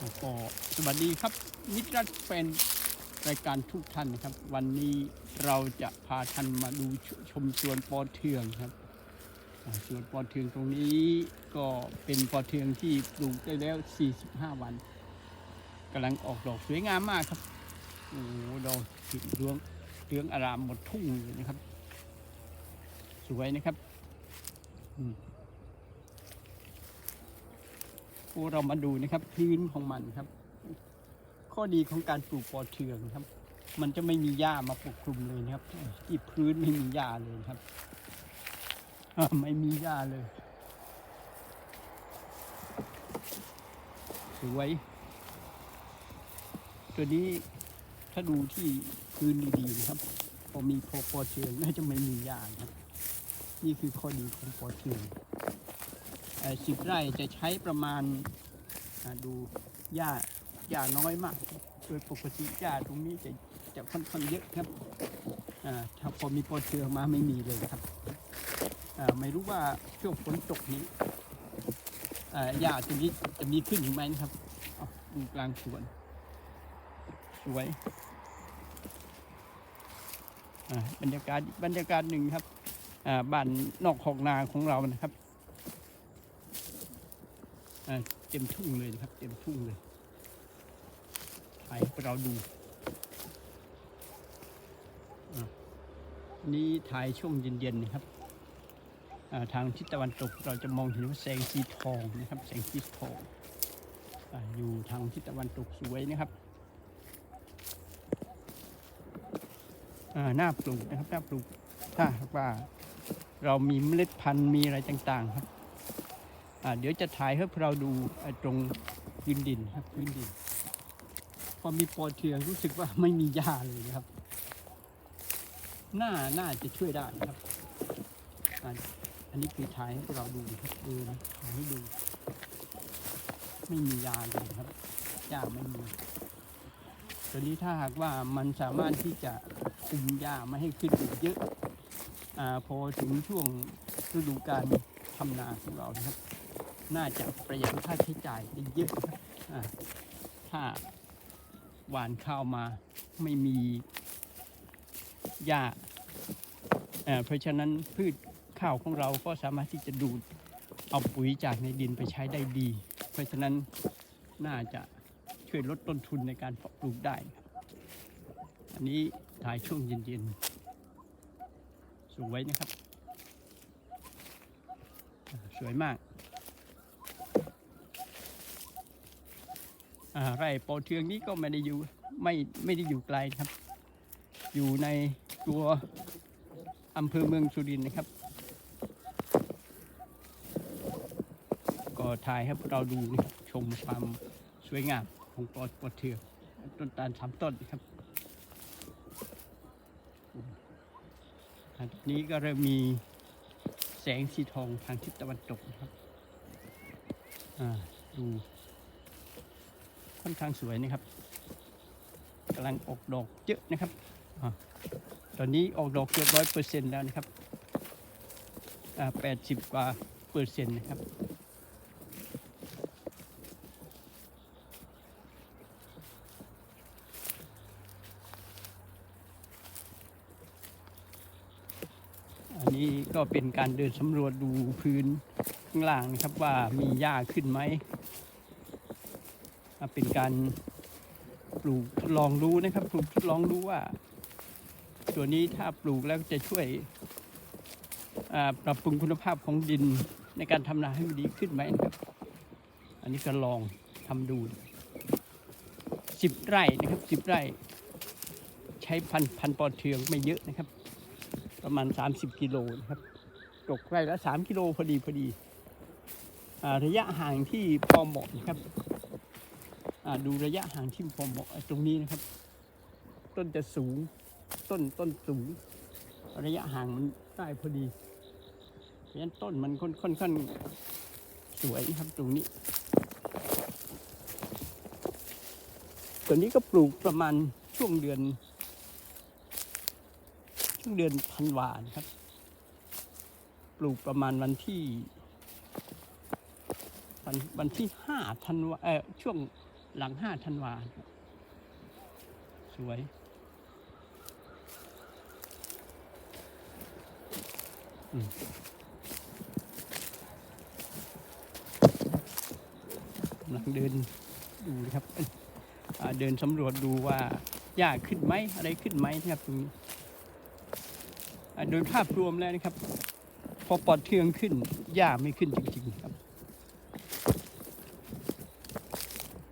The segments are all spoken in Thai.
ก็สวัสดีครับมิตรรักแฟนรายการทุกท่านนะครับ วันนี้เราจะพาท่านมาดูชชมสวนปอเทืองครับสวนปอเทืองตรงนี้ก็เป็นปอเทืองที่ปลูกได้แล้ว 45 วันกำลังออกดอกสวยงามมากครับโอ้โหดอกสีเหลืองเหลืองอารามหมดทุ่งเลยนะครับ สวยนะครับ อืม พวก เรามาดูนะครับพื้นของมันครับ ข้อดีของการปลูกปอเทืองครับ มันจะไม่มีหญ้ามาปกคลุมเลยนะครับ ที่พื้นไม่มีหญ้าเลยครับไม่มีหญ้าเลย สวย ตัวนี้ถ้าดูที่พื้นดีๆนะครับ พอมีพอปอเทืองน่าจะไม่มีหญ้านะครับ นี่คือข้อดีของปอเทือง สิบไร่จะใช้ประมาณดูหญ้าหญ้าน้อยมาก โดยปกติหญ้าตรงนี้จะจะค่อนข้างเยอะครับถ้าพอมีปอเทือมาไม่มีเลยครับไม่รู้ว่าช่วงฝนตกนี้อ่าหญ้าตรงนี้จะมีขึ้นหรือไม่นะครับดูกลางสวนสวยบรรยากาศบรรยากาศหนึ่งครับบ้านนอกของนาของเรานะครับ เต็มทุ่งเลยนะครับ เต็มทุ่งเลยถ่ายให้เราดูนี่ถ่ายช่วงเย็นๆนะครับทางทิศตะวันตกเราจะมองเห็นว่าแสงสีทองนะครับ แสงสีทองออยู่ทางทิศตะวันตกสวยนะครับหน้าปลูกนะครับหน้าปลูกถ้าว่าเรามีเมล็ดพันธุ์มีอะไรต่างๆครับ เดี๋ยวจะถ่ายให้พวกเราดูตรงพื้นดินครับพื้นดิน พอมีปอเทืองรู้สึกว่าไม่มีหญ้าเลยนะครับน่าน่าจะช่วยได้นะครับ อันนี้คือถ่ายให้พวกเราดูครับเออถ่ายให้ดู ไม่มียาเลยครับหญ้าไม่มีตัวนี้ถ้าหากว่ามันสามารถที่จะคุมหญ้าไม่ให้ขึ้นเยอะอพอถึงช่วงฤดูการทำนาของเรานะครับ น่าจะประหยัดค่าใช้จ่ายได้เยอะถ้าหวานข้าวมาไม่มีหญ้าเพราะฉะนั้นพืชข้าวของเราก็สามารถที่จะดูดเอาปุ๋ยจากในดินไปใช้ได้ดี เพราะฉะนั้นน่าจะช่วยลดต้นทุนในการเพาะปลูกได้ อันนี้ถ่ายช่วงเย็นๆ สวยนะครับ สวยมาก อ่า ไร่ปอเทืองนี้ก็ไม่ได้อยู่ไม่ไม่ได้อยู่ไกลครับ อยู่ในตัวอำเภอเมืองสุรินทร์นะครับ ก็ถ่ายให้พวกเราดูนะชมความสวยงามของปอปอเทืองต้นตาลสามต้นนะครับอันนี้ก็เริ่มมีแสงสีทองทางทิศตะวันตกนะครับ อ่า ดู ค่อนข้างสวยนะครับกำลังออกดอกเยอะนะครับอตอนนี้ออกดอกเกือบร้อยเปอร์เซ็นต์แล้วนะครับแปดสิบกว่าเปอร์เซ็นต์นะครับอันนี้ก็เป็นการเดินสำรวจดูพื้นข้างล่างนะครับว่ามีหญ้าขึ้นไหม เป็นการปลูกทดลองดูนะครับ ปลูกทดลองดูว่า ตัวนี้ถ้าปลูกแล้วจะช่วยปรับปรุงคุณภาพของดินในการทำนาให้มันดีขึ้นไหมนะครับ อันนี้ก็ลองทำดูสิบไร่นะครับสิบไร่ ใช้พันพันปอเทืองไม่เยอะนะครับ ประมาณ 30 กิโลนะครับ ตกไร่ละ 3 กิโลพอดีพอดีอระยะห่างที่พอเหมาะนะครับ ดูระยะห่างที่พอเหมาะตรงนี้นะครับ ต้นจะสูงต้นต้นสูง ระยะห่างมันได้พอดีเพราะฉะนั้นต้นมันค่อนค่อนข้างสวยครับตรงนี้ตัวนี้ก็ปลูกประมาณช่วงเดือน ช่วงเดือนธันวาครับ ปลูกประมาณวันที่วันวันที่ห้าธันวาเออช่วง หลังห้าธันวา สวย กำลังเดินดูนะครับ เดินสำรวจดูว่าหญ้าขึ้นไหมอะไรขึ้นไหมนะครับตรงนี้โดยภาพรวมแล้วนะครับ พอปอดเทืองขึ้นหญ้าไม่ขึ้นจริงๆครับ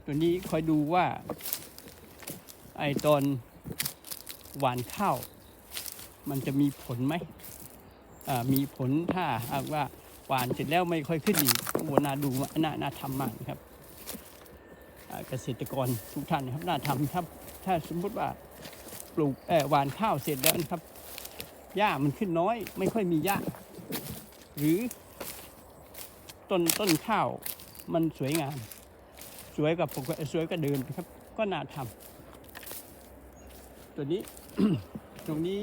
ตัวนี้คอยดูว่าไอตอนหวานข้าวมันจะมีผลไหมมีผลถ้าหากว่าหวานเสร็จแล้วไม่ค่อยขึ้นอีกโอ้น่าดูน่าน่าทำมากครับเกษตรกรทุกท่านนะครับน่าทำครับถ้าสมมติว่าปลูกเออหวานข้าวเสร็จแล้วนะครับหญ้ามันขึ้นน้อย ไม่ค่อยมีหญ้าหรือต้นต้นข้าวมันสวยงาม สวยกับปกติสวยก็เดินะครับ ก็น่าทำตัวนี้ตรงนี้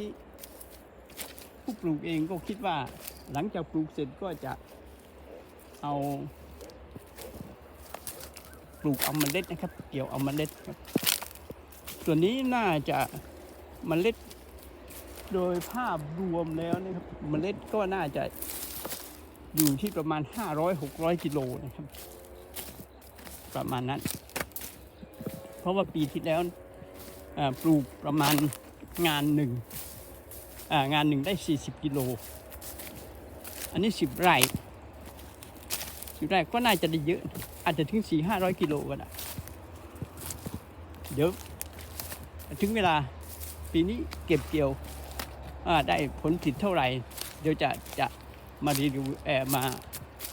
ผู้ปลูกเองก็คิดว่า หลังจากปลูกเสร็จก็จะเอาปลูกเอามเมล็ดนะครับ เกี่ยวเอามเมล็ดครับส่วนี้น่าจะมเมล็ดโดยภาพรวมแล้วนะครับมเมล็ดก็น่าจะอยู่ที่ประมาณ 500-600กิโลนะครับ ประมาณนั้น เพราะว่าปีที่แล้วปลูกประมาณงานหนึ่งงานหนึ่งได้ 40 กิโล อันนี้ 10 ไร่10ไร่ก็น่าจะได้เยอะ อาจจะถึง 4 500 กิโลก็ได้เดี๋ยวถึงเวลาปีนี้เก็บเกี่ยวได้ผลผลิตเท่าไหร่ เดี๋ยวจะจะมารีวิวมา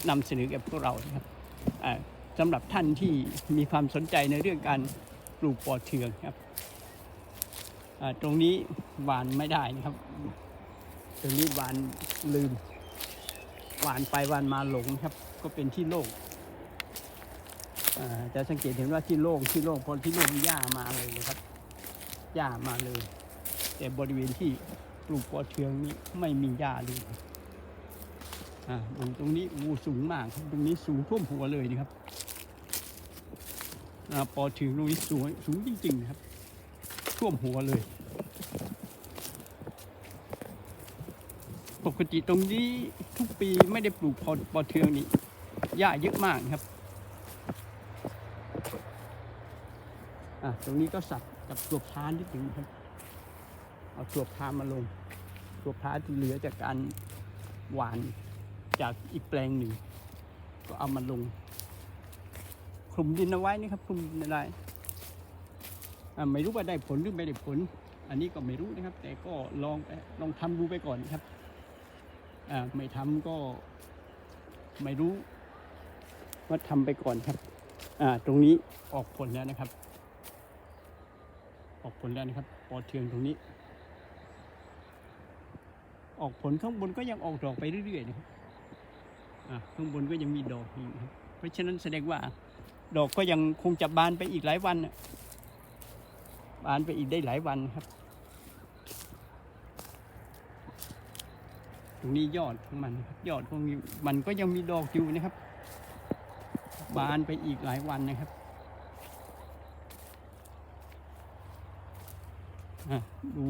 นำเสนอกับพวกเรานะครับ สำหรับท่านที่มีความสนใจในเรื่องการปลูกปอเทืองครับตรงนี้หวานไม่ได้นะครับ ตรงนี้หวานลืม หวานไปหวานมาหลงครับ ก็เป็นที่โล่งจะสังเกตเห็นว่าที่โล่งที่โล่งพอที่โล่งหญ้ามาเลยนะครับหญ้ามาเลย แต่บริเวณที่ปลูกปอเทืองนี้ไม่มีหญ้าเลยอ่าดูตรงนี้อูสูงมากครับตรงนี้สูงท่วมหัวเลยนะครับ ปอถึงตรงนี้สูงสูงจริงๆนะครับท่วมหัวเลย ปกติตรงนี้ทุกปีไม่ได้ปลูกพอปอเทืองนี่หญ้าเยอะมากนะครับอะตรงนี้ก็สับกับตัวพานนิดหนึ่งครับ เอาตัวพามาลงตัวพาที่เหลือจากการหวานจากอีกแปลงหนึ่ง ก็เอามาลง ลุมดินเอาไว้นี่ครับคลุมดินอะไรไม่รู้ว่าได้ผลหรือไม่ได้ผล อันนี้ก็ไม่รู้นะครับ แต่ก็ลองลองทำดูไปก่อนนะครับไม่ทำก็ไม่รู้ว่าทำไปก่อนครับตรงนี้ออกผลแล้วนะครับ ออกผลแล้วนะครับปอเทืองตรงนี้ ออกผลข้างบนก็ยังออกดอกไปเรื่อยๆนะครับข้างบนก็ยังมีดอกอยู่เพราะฉะนั้นแสดงว่า ดอกก็ยังคงจะบานไปอีกหลายวันบานไปอีกได้หลายวันครับ ตรงนี้ยอดของมันครับยอดของมันก็ยังมีดอกอยู่นะครับ บานไปอีกหลายวันนะครับดู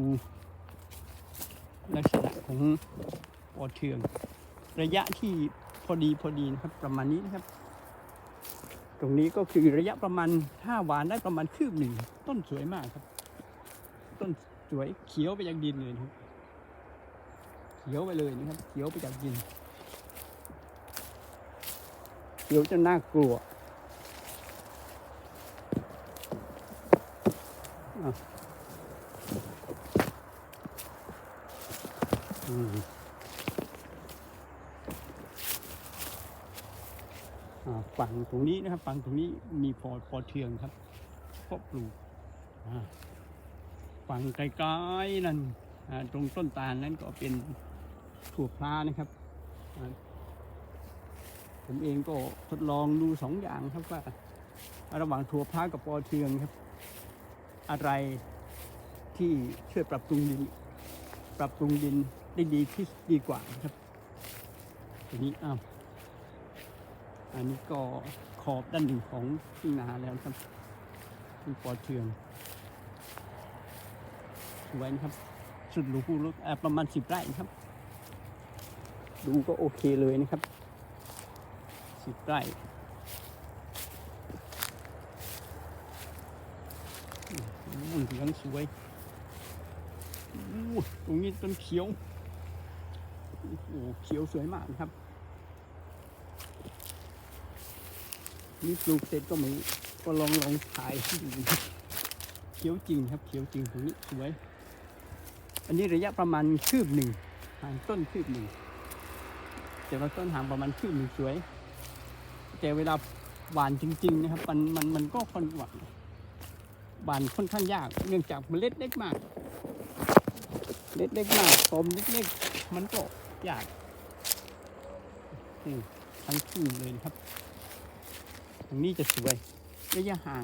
ลักษณะของปอเทือง ระยะที่พอดีพอดีนะครับประมาณนี้นะครับ ตรงนี้ก็คือระยะประมาณห้าหวานได้ประมาณคืบหนึ่ง ต้นสวยมากครับ ต้นสวยเขียวไปจากดินเลยครับ เขียวไปเลยนะครับ เขียวไปจากดิน เขียวจนน่ากลัวอะอืม อ่าฝั่ งตรงนี้นะครับฝั่งตรงนี้มีพอพอเทืองครับก็ปลูกฝั่งไกลๆนั่นตรงต้นตาลนั้นก็เป็นถั่วพลานะครับ ผมเองก็ทดลองดูสองอย่างครับว่า ระหว่างถั่วพลากับปอเทืองครับ อะไรที่ช่วยปรับปรุงดิน ปรับปรุงดินได้ดีที่ดีกว่าครับทีนี้อ้าว อันนี้ก็ขอบด้านหนึ่งของทุ่งนาแล้วครับคือปอเทืองสวยนะครับ สุดหรูผู้ลุกประมาณสิบไร่นะครับ ดูก็โอเคเลยนะครับสิบไร่อืมเหลืองสวยอู้ตรงนี้ต้นเขียว โอ้เขียวสวยมากนะครับ นี่ปลูกเสร็จก็ม่ก็ลองลองถ่ายให้ดูเขียวจริงครับเขียวจริงตรงนี้สวย อันนี้ระยะประมาณคืบหนึ่งห่างต้นคืบหนึ่งแต่ว่าต้นห่างประมาณคืบหนึ่งสวย แต่เวลาหวานจริง ๆ นะครับ มันมันมันก็ค่อนหวานหวานค่อนข้างยาก เนื่องจากเมล็ดเล็กมาก เล็ดเล็กมากตมเล็กๆมันก็ยากนี่ทั้งคู่เลยครับ ตรงนี้จะสวยระยะห่าง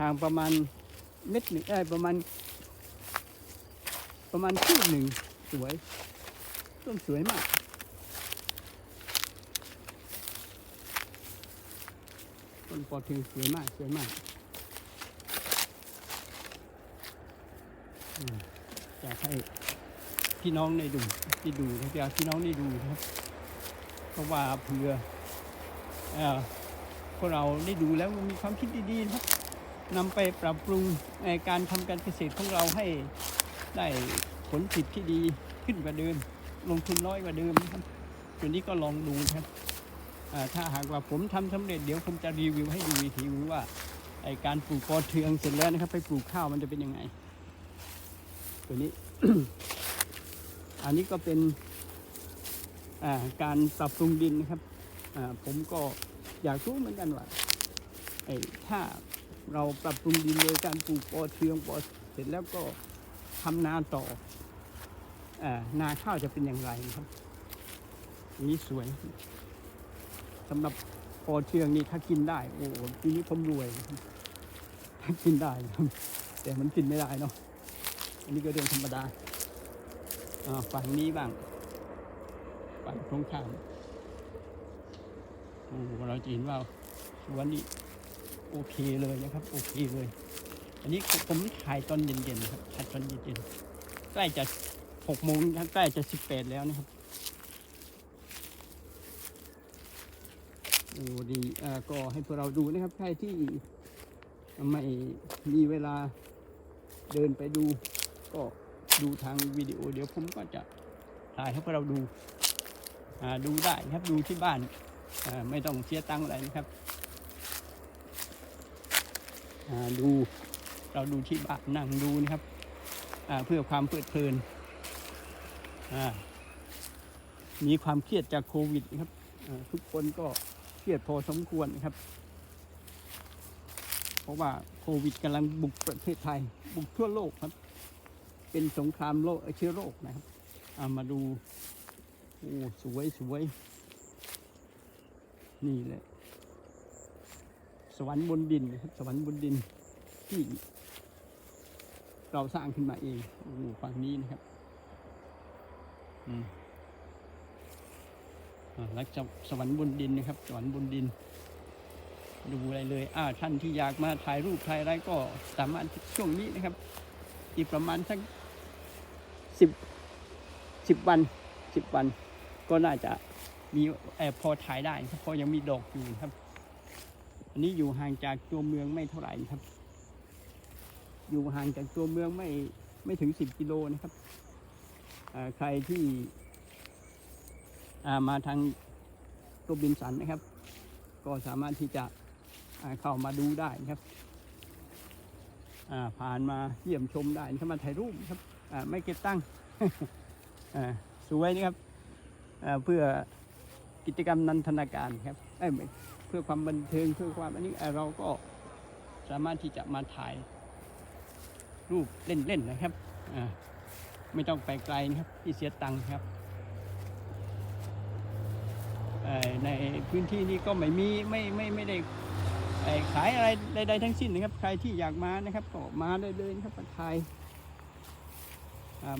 ห่างประมาณเม็ดหนึ่งได้ยประมาณ ประมาณคืบหนึ่งสวย ต้นสวยมาก ต้นปอเทืองสวยมากสวยมากอยากให้พี่น้องได้ดูที่ดูนะอยากพี่น้องได้ดูนะครับเพราะว่าเผื่อเอ่อ วกเราได้ดูแล้วมีความคิดดีๆนะครับนำไปปรับปรุงในการทำการเกษตรของเราให้ได้ผลผลิตที่ดีขึ้นกว่าเดิม ลงทุนน้อยกว่าเดิมนะครับตัวนี้ก็ลองดูนะครับถ้าหากว่าผมทำสำเร็จเดี๋ยวผมจะรีวิวให้ดูอีกทีว่าไอการปลูกปอเทืองเสร็จแล้วนะครับ ไปปลูกข้าวมันจะเป็นยังไง ตัวนี้ อันนี้ก็เป็นการปรับปรุงดินนะครับผมก็ อยากรู้เหมือนกันว่าไอ้ถ้าเราปรับปรุงดินโดยการปลูกปอเทืองปอเสร็จแล้วก็ทำนาต่ออนาข้าวจะเป็นอย่างไรครับนี้สวยสำหรับปอเทืองนี่ถ้ากินได้ โอ้โหปีนี้ผมรวยถ้ากินได้ครับแต่มันกินไม่ได้เนาะอันนี้ก็เรื่องธรรมดาฝั่งนี้บ้างฝั่งตรงข้าม เราจะเห็นว่าสวนนี้โอเคเลยนะครับ โอเคเลย อันนี้ผมถ่ายตอนเย็นๆครับถ่ายตอนเย็นๆใกล้จะหกโมงใกล้จะสิบแปดแล้วนะครับโอ้ดีอ่าก็ให้พวกเราดูนะครับใครที่ไม่มีเวลาเดินไปดู ก็ดูทางวิดีโอเดี๋ยวผมก็จะถ่ายให้พวกเราดูอ่าดูได้ครับดูที่บ้าน ไม่ต้องเสียตังค์อะไรนะครับดูเราดูที่บ้านนั่งดูนะครับเพื่อความเพลิดเพลินมีความเครียดจากโควิดนะครับทุกคนก็เครียดพอสมควรนะครับ เพราะว่าโควิดกำลังบุกประเทศไทย บุกทั่วโลกครับ เป็นสงครามโลกเชื้อโรคนะครับามาดูโอ้สวยสวย นี่แหละ สวรรค์บนดินนะครับสวรรค์บนดินที่เราสร้างขึ้นมาเองโอ้โหฝั่งนี้นะครับอืมอ่าแล้วสวรรค์บนดินนะครับ สวรรค์บนดิน ดูอะไรเลย อ่าท่านที่อยากมาถ่ายรูปถ่ายอะไรก็สามารถช่วงนี้นะครับ อีกประมาณสักสิบสิบวันสิบวัน ก็น่าจะ มีแอบพอถ่ายได้ครับเพราะยังมีดอกอยู่ครับ อันนี้อยู่ห่างจากตัวเมืองไม่เท่าไหร่ครับ อยู่ห่างจากตัวเมืองไม่ไม่ถึงสิบกิโลนะครับใครที่มาทางโรบินสันนะครับ ก็สามารถที่จะเข้ามาดูได้นะครับผ่านมาเยี่ยมชมได้นะครับมาถ่ายรูปครับไม่เก็บตั้งสวยนะครับเพื่อ กิจกรรมนันทนาการครับเอ้ยเพื่อความบันเทิงเพื่อความอันนี้เราก็สามารถที่จะมาถ่ายรูปเล่นๆนะครับไม่ต้องไปไกลนะครับที่เสียตังค์ครับในพื้นที่นี้ก็ไม่มีไม่ไม่ไม่ได้ขายอะไรใดๆทั้งสิ้นนะครับ ใครที่อยากมานะครับก็มาได้เลยนะครับมาถ่าย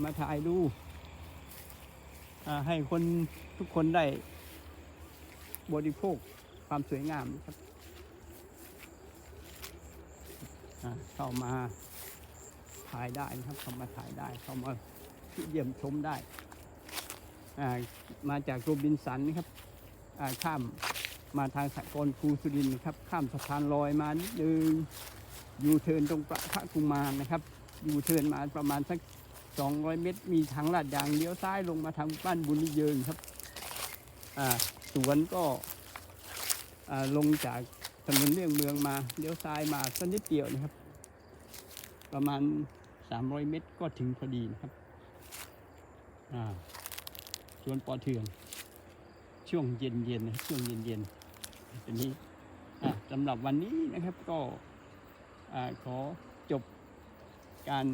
มาถ่ายดูอ่าให้คนทุกคนได้ บริโภคความสวยงามครับเข้ามาถ่ายได้นะครับเข้ามาถ่ายได้เข้ามาเยี่ยมชมได้มาจากโรบินสันนะครับข้ามมาทางสากลครูสุรินนะครับ ข้ามสะพานลอยมานิดนึงยูเทิร์นตรงประพระกุมารนะครับยูเทิร์นมาประมาณสัก 200 เมตร มีทางลาดยางเลี้ยวซ้ายลงมาทางบ้านบุญเยิงครับ สวนก็ลงจากถนนเลี่ยงเมืองมาเลี้ยวซ้ายมาสักนิดเดียวนะครับ ประมาณ 300 เมตรก็ถึงพอดีนะครับสวนปอเทือง ช่วงเย็นๆนะครับช่วงเย็นๆตอนนี้สำหรับวันนี้นะครับก็ขอจบการ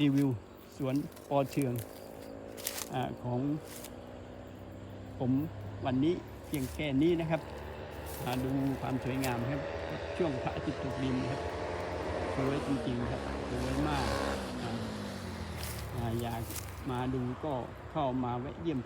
รีวิวสวนปอเทืองอของ ผมวันนี้เพียงแค่นี้นะครับมาดูความสวยงามครับ ช่วงพระอาทิตย์ตกดินครับสวยจริงๆครับสวยมากอยากมาดูก็เข้ามาแวะเยี่ยม